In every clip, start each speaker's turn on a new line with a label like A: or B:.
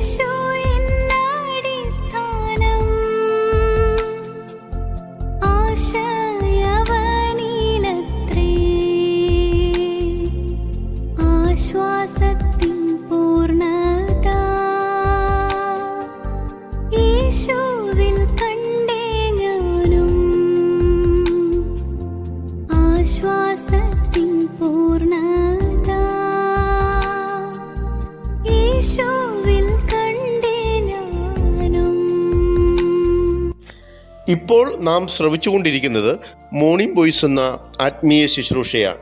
A: should.
B: ഇപ്പോൾ നാം ശ്രവിച്ചുകൊണ്ടിരിക്കുന്നത് morning boys എന്ന ആത്മീയ ശുശ്രൂഷയാണ്.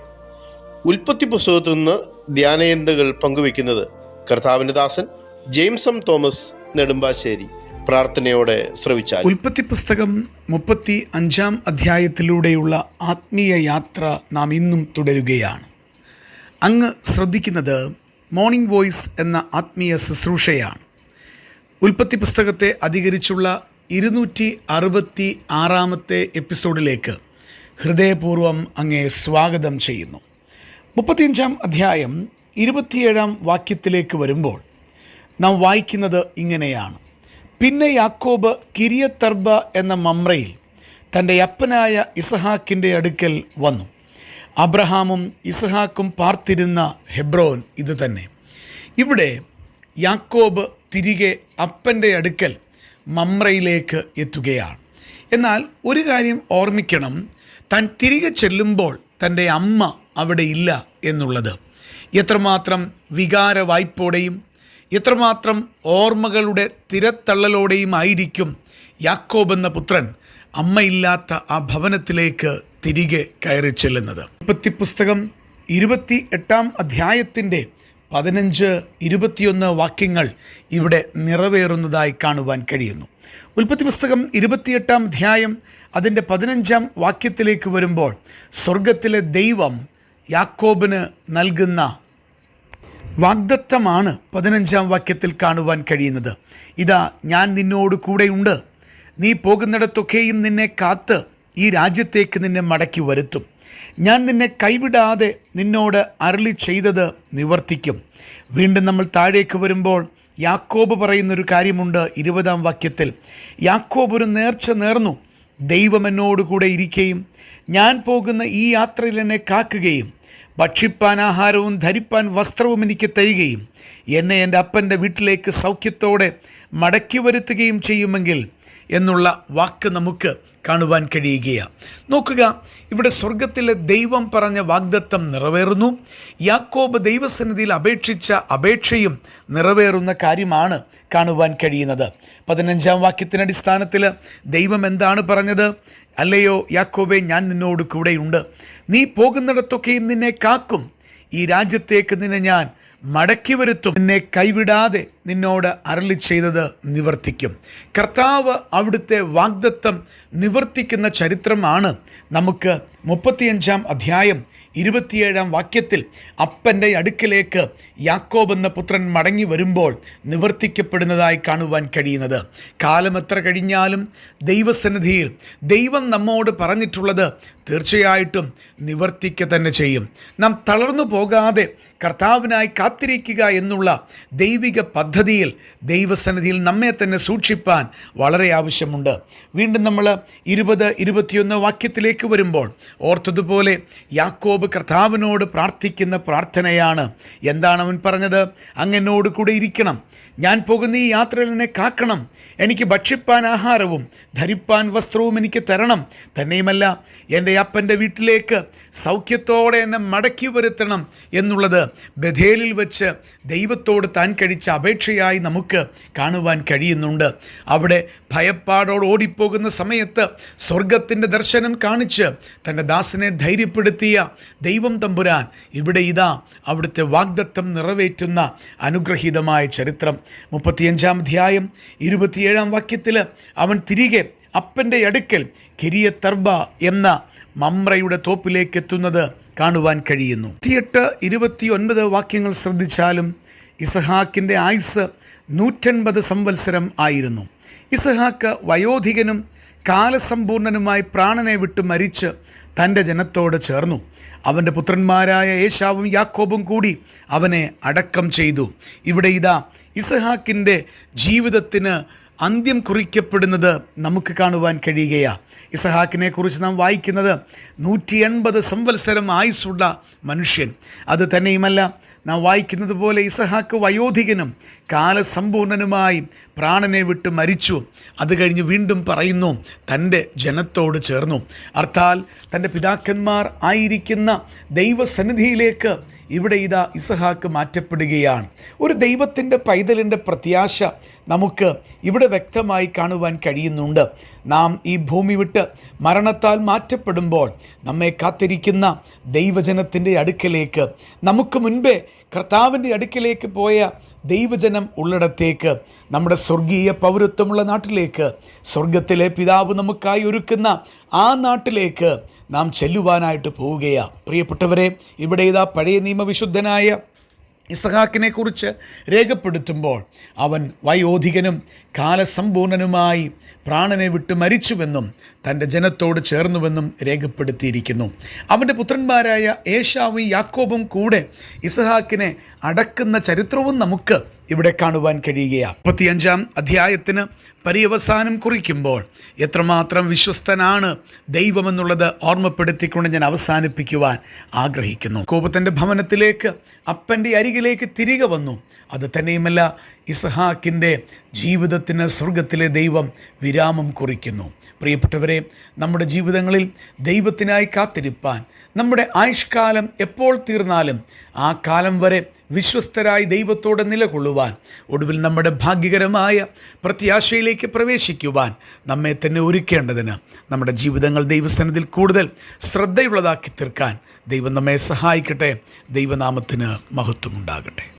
B: ഉൽപ്പത്തി പുസ്തകത്തിൽ നിന്ന് ധ്യാനയന്തകൾ പങ്കുവെക്കുന്നത് കർത്താവിന്റെ ദാസൻ ജെയിംസ് എം തോമസ് നെടുമ്പാശ്ശേരി. പ്രാർത്ഥനയോടെ ശ്രവിച്ചാൽ.
C: ഉൽപ്പത്തി പുസ്തകം മുപ്പത്തി അഞ്ചാം അധ്യായത്തിലൂടെയുള്ള ആത്മീയ യാത്ര നാം ഇന്നും തുടരുകയാണ്. അങ്ങ് ശ്രദ്ധിക്കുന്നത് മോർണിംഗ് വോയിസ് എന്ന ആത്മീയ ശുശ്രൂഷയാണ്. ഉൽപ്പത്തി പുസ്തകത്തെ അധികരിച്ചുള്ള ഇരുന്നൂറ്റി അറുപത്തി ആറാമത്തെ എപ്പിസോഡിലേക്ക് ഹൃദയപൂർവം അങ്ങേ സ്വാഗതം ചെയ്യുന്നു. മുപ്പത്തിയഞ്ചാം അധ്യായം ഇരുപത്തിയേഴാം വാക്യത്തിലേക്ക് വരുമ്പോൾ നാം വായിക്കുന്നത് ഇങ്ങനെയാണ്. പിന്നെ യാക്കോബ് കിരിയത്തർബ എന്ന മമ്രയിൽ തന്റെ അപ്പനായ ഇസഹാക്കിന്റെ അടുക്കൽ വന്നു. അബ്രഹാമും ഇസഹാക്കും പാർത്തിരുന്ന ഹെബ്രോൻ ഇത് തന്നെ ഇവിടെ യാക്കോബ് തിരികെ അപ്പന്റെ അടുക്കൽ മമ്രയിലേക്ക് എത്തുകയാണ്. എന്നാൽ ഒരു കാര്യം ഓർമ്മിക്കണം. താൻ തിരികെ ചെല്ലുമ്പോൾ തന്റെ അമ്മ അവിടെ ഇല്ല എന്നുള്ളത്. എത്രമാത്രം വികാര വായ്പോടെയും എത്രമാത്രം ഓർമ്മകളുടെ തിരത്തള്ളലോടെയും ആയിരിക്കും യാക്കോബ് എന്ന പുത്രൻ അമ്മയില്ലാത്ത ആ ഭവനത്തിലേക്ക് തിരികെ കയറി ചെല്ലുന്നത്. ഉൽപ്പത്തി പുസ്തകം ഇരുപത്തി എട്ടാം അധ്യായത്തിന്റെ പതിനഞ്ച് ഇരുപത്തിയൊന്ന് വാക്യങ്ങൾ ഇവിടെ നിറവേറുന്നതായി കാണുവാൻ കഴിയുന്നു. ഉൽപ്പത്തി പുസ്തകം ഇരുപത്തിയെട്ടാം അധ്യായം അതിന്റെ പതിനഞ്ചാം വാക്യത്തിലേക്ക് വരുമ്പോൾ സ്വർഗത്തിലെ ദൈവം യാക്കോബിന് നൽകുന്ന വാഗ്ദത്തമാണ് പതിനഞ്ചാം വാക്യത്തിൽ കാണുവാൻ കഴിയുന്നത്. ഇതാ ഞാൻ നിന്നോട് കൂടെയുണ്ട്. നീ പോകുന്നിടത്തൊക്കെയും നിന്നെ കാത്ത് ഈ രാജ്യത്തേക്ക് നിന്നെ മടക്കി വരുത്തും. ഞാൻ നിന്നെ കൈവിടാതെ നിന്നോട് അരളി ചെയ്തത് നിവർത്തിക്കും. വീണ്ടും നമ്മൾ താഴേക്ക് വരുമ്പോൾ യാക്കോബ് പറയുന്നൊരു കാര്യമുണ്ട് ഇരുപതാം വാക്യത്തിൽ. യാക്കോബ് ഒരു നേർച്ച നേർന്നു. ദൈവം എന്നോടുകൂടെ ഇരിക്കുകയും ഞാൻ പോകുന്ന ഈ യാത്രയിൽ എന്നെ കാക്കുകയും ഭക്ഷിപ്പാൻ ആഹാരവും ധരിപ്പാൻ വസ്ത്രവും എനിക്ക് തരികയും എന്നെ എന്റെ അപ്പന്റെ വീട്ടിലേക്ക് സൗഖ്യത്തോടെ മടക്കി വരുത്തുകയും ചെയ്യുമെങ്കിൽ എന്നുള്ള വാക്ക് നമുക്ക് കാണുവാൻ കഴിയുകയാണ്. നോക്കുക ഇവിടെ സ്വർഗത്തിലെ ദൈവം പറഞ്ഞ വാഗ്ദത്തം നിറവേറുന്നു. യാക്കോബ് ദൈവസന്നിധിയിൽ അപേക്ഷിച്ച അപേക്ഷയും നിറവേറുന്ന കാര്യമാണ് കാണുവാൻ കഴിയുന്നത്. പതിനഞ്ചാം വാക്യത്തിന് അടിസ്ഥാനത്തിൽ ദൈവം എന്താണ് പറഞ്ഞത്? അല്ലയോ യാക്കോബെ ഞാൻ നിന്നോട് കൂടെയുണ്ട്. നീ പോകുന്നിടത്തൊക്കെയും നിന്നെ കാക്കും. ഈ രാജ്യത്തേക്ക് നിന്നെ ഞാൻ മടക്കി വരുത്തും. നിന്നെ കൈവിടാതെ നിന്നോട് അരളി ചെയ്തത് നിവർത്തിക്കും. കർത്താവ് അവിടുത്തെ വാഗ്ദത്തം നിവർത്തിക്കുന്ന ചരിത്രമാണ്. നമുക്ക് മുപ്പത്തിയഞ്ചാം അധ്യായം ഇരുപത്തിയേഴാം വാക്യത്തിൽ അപ്പന്റെ അടുക്കിലേക്ക് യാക്കോബ് എന്ന പുത്രൻ മടങ്ങി വരുമ്പോൾ നിവർത്തിക്കപ്പെടുന്നതായി കാണുവാൻ കഴിയുന്നത്. കാലം എത്ര കഴിഞ്ഞാലും ദൈവസന്നിധിയിൽ ദൈവം നമ്മോട് പറഞ്ഞിട്ടുള്ളത് തീർച്ചയായിട്ടും നിവർത്തിക്ക തന്നെ ചെയ്യും. നാം തളർന്നു പോകാതെ കർത്താവിനായി കാത്തിരിക്കുക എന്നുള്ള ദൈവിക പദ്ധതിയിൽ ദൈവസന്നിധിയിൽ നമ്മെ തന്നെ സൂക്ഷിപ്പാൻ വളരെ ആവശ്യമുണ്ട്. വീണ്ടും നമ്മൾ ഇരുപത് ഇരുപത്തിയൊന്ന് വാക്യത്തിലേക്ക് വരുമ്പോൾ ഓർത്തതുപോലെ യാക്കോബ് കർത്താവിനോട് പ്രാർത്ഥിക്കുന്ന പ്രാർത്ഥനയാണ്. എന്താണ് അവൻ പറഞ്ഞത്? അങ്ങനോട് കൂടെ ഇരിക്കണം. ഞാൻ പോകുന്ന ഈ യാത്രയിൽ എന്നെ കാക്കണം. എനിക്ക് ഭക്ഷിപ്പാൻ ആഹാരവും ധരിപ്പാൻ വസ്ത്രവും എനിക്ക് തരണം. തന്നെയുമല്ല എന്റെ അപ്പന്റെ വീട്ടിലേക്ക് സൗഖ്യത്തോടെ എന്നെ മടക്കി വരുത്തണം എന്നുള്ളത് ബഥേലിൽ വെച്ച് ദൈവത്തോട് താൻ കഴിച്ച അപേക്ഷയായി നമുക്ക് കാണുവാൻ കഴിയുന്നുണ്ട്. അവിടെ ഭയപ്പാടോട് ഓടിപ്പോകുന്ന സമയത്ത് സ്വർഗത്തിന്റെ ദർശനം കാണിച്ച് തന്റെ ദാസനെ ധൈര്യപ്പെടുത്തിയ ദൈവം തമ്പുരാൻ ഇവിടെ ഇതാ അവിടുത്തെ വാഗ്ദത്തം നിറവേറ്റുന്ന അനുഗ്രഹീതമായ ചരിത്രം. മുപ്പത്തിയഞ്ചാം അധ്യായം ഇരുപത്തിയേഴാം വാക്യത്തിൽ അവൻ തിരികെ അപ്പന്റെ അടുക്കൽ കിരിയത്തർബ എന്ന മമ്രയുടെ തോപ്പിലേക്ക് എത്തുന്നത് കാണുവാൻ കഴിയുന്നു. ഇരുപത്തിയെട്ട് ഇരുപത്തിയൊൻപത് വാക്യങ്ങൾ ശ്രദ്ധിച്ചാലും ഇസഹാക്കിന്റെ ആയുസ് നൂറ്റൻപത് സംവത്സരം ആയിരുന്നു. ഇസഹാക്ക് വയോധികനും കാലസമ്പൂർണനുമായി പ്രാണനെ വിട്ട് മരിച്ച് തന്റെ ജനത്തോട് ചേർന്നു. അവന്റെ പുത്രന്മാരായ ഏശാവും യാക്കോബും കൂടി അവനെ അടക്കം ചെയ്തു. ഇവിടെ ഇതാ ഇസഹാക്കിന്റെ ജീവിതത്തിന് അന്ത്യം കുറിക്കപ്പെടുന്നത് നമുക്ക് കാണുവാൻ കഴിയുകയാണ് ഇസഹാക്കിനെ കുറിച്ച് നാം വായിക്കുന്നത് നൂറ്റി എൺപത് സംവത്സരം ആയുസ്സുള്ള മനുഷ്യൻ. അത് തന്നെയുമല്ല നാം വായിക്കുന്നത് പോലെ ഇസഹാക്ക് വയോധികനും കാലസമ്പൂർണനുമായി പ്രാണനെ വിട്ട് മരിച്ചു. അത് കഴിഞ്ഞ് വീണ്ടും പറയുന്നു തന്റെ ജനത്തോട് ചേർന്നു. അർത്ഥാൽ തന്റെ പിതാക്കന്മാർ ആയിരിക്കുന്ന ദൈവസന്നിധിയിലേക്ക് ഇവിടെ ഇതാ ഇസഹാക്ക് മാറ്റപ്പെടുകയാണ്. ഒരു ദൈവത്തിന്റെ പൈതലിന്റെ പ്രത്യാശ നമുക്ക് ഇവിടെ വ്യക്തമായി കാണുവാൻ കഴിയുന്നുണ്ട്. നാം ഈ ഭൂമി വിട്ട് മരണത്താൽ മാറ്റപ്പെടുമ്പോൾ നമ്മെ കാത്തിരിക്കുന്ന ദൈവജനത്തിന്റെ അടുക്കലേക്ക് നമുക്ക് മുൻപേ കർത്താവിന്റെ അടുക്കിലേക്ക് പോയ ദൈവജനം ഉള്ളിടത്തേക്ക് നമ്മുടെ സ്വർഗീയ പൗരത്വമുള്ള നാട്ടിലേക്ക് സ്വർഗത്തിലെ പിതാവ് നമുക്കായി ഒരുക്കുന്ന ആ നാട്ടിലേക്ക് നാം ചെല്ലുവാനായിട്ട് പോവുകയാണ് പ്രിയപ്പെട്ടവരെ ഇവിടെ ഇതാ പഴയ നിയമവിശുദ്ധനായ ഇസഹാക്കിനെ കുറിച്ച് രേഖപ്പെടുത്തുമ്പോൾ അവൻ വയോധികനും കാലസമ്പൂർണനുമായി പ്രാണനെ വിട്ട് മരിച്ചുവെന്നും തന്റെ ജനത്തോട് ചേർന്നുവെന്നും രേഖപ്പെടുത്തിയിരിക്കുന്നു. അവന്റെ പുത്രന്മാരായ ഏഷാവും യാക്കോബും കൂടെ ഇസഹാക്കിനെ അടക്കുന്ന ചരിത്രവും നമുക്ക് ഇവിടെ കാണുവാൻ കഴിയുകയാണ് മുപ്പത്തിയഞ്ചാം അധ്യായത്തിന് പര്യവസാനം കുറിക്കുമ്പോൾ എത്രമാത്രം വിശ്വസ്തനാണ് ദൈവമെന്നുള്ളത് ഓർമ്മപ്പെടുത്തിക്കൊണ്ട് ഞാൻ അവസാനിപ്പിക്കുവാൻ ആഗ്രഹിക്കുന്നു. കോപത്തിന്റെ ഭവനത്തിലേക്ക് അപ്പന്റെ അരികിലേക്ക് തിരികെ വന്നു. അത് തന്നെയുമല്ല ഇസഹാക്കിന്റെ ജീവിതത്തിന് സ്വർഗത്തിലെ ദൈവം വിരാമം കുറിക്കുന്നു. പ്രിയപ്പെട്ടവരെ നമ്മുടെ ജീവിതങ്ങളിൽ ദൈവത്തിനായി കാത്തിരിപ്പാൻ നമ്മുടെ ആയുഷ്കാലം എപ്പോൾ തീർന്നാലും ആ കാലം വരെ വിശ്വസ്തരായി ദൈവത്തോടെ നിലകൊള്ളുവാൻ ഒടുവിൽ നമ്മുടെ ഭാഗ്യകരമായ പ്രത്യാശയിലേക്ക് പ്രവേശിക്കുവാൻ നമ്മെ തന്നെ ഒരുക്കേണ്ടതിന് നമ്മുടെ ജീവിതങ്ങൾ ദൈവസനത്തിൽ കൂടുതൽ ശ്രദ്ധയുള്ളതാക്കി തീർക്കാൻ ദൈവം നമ്മെ സഹായിക്കട്ടെ. ദൈവനാമത്തിന് മഹത്വമുണ്ടാകട്ടെ.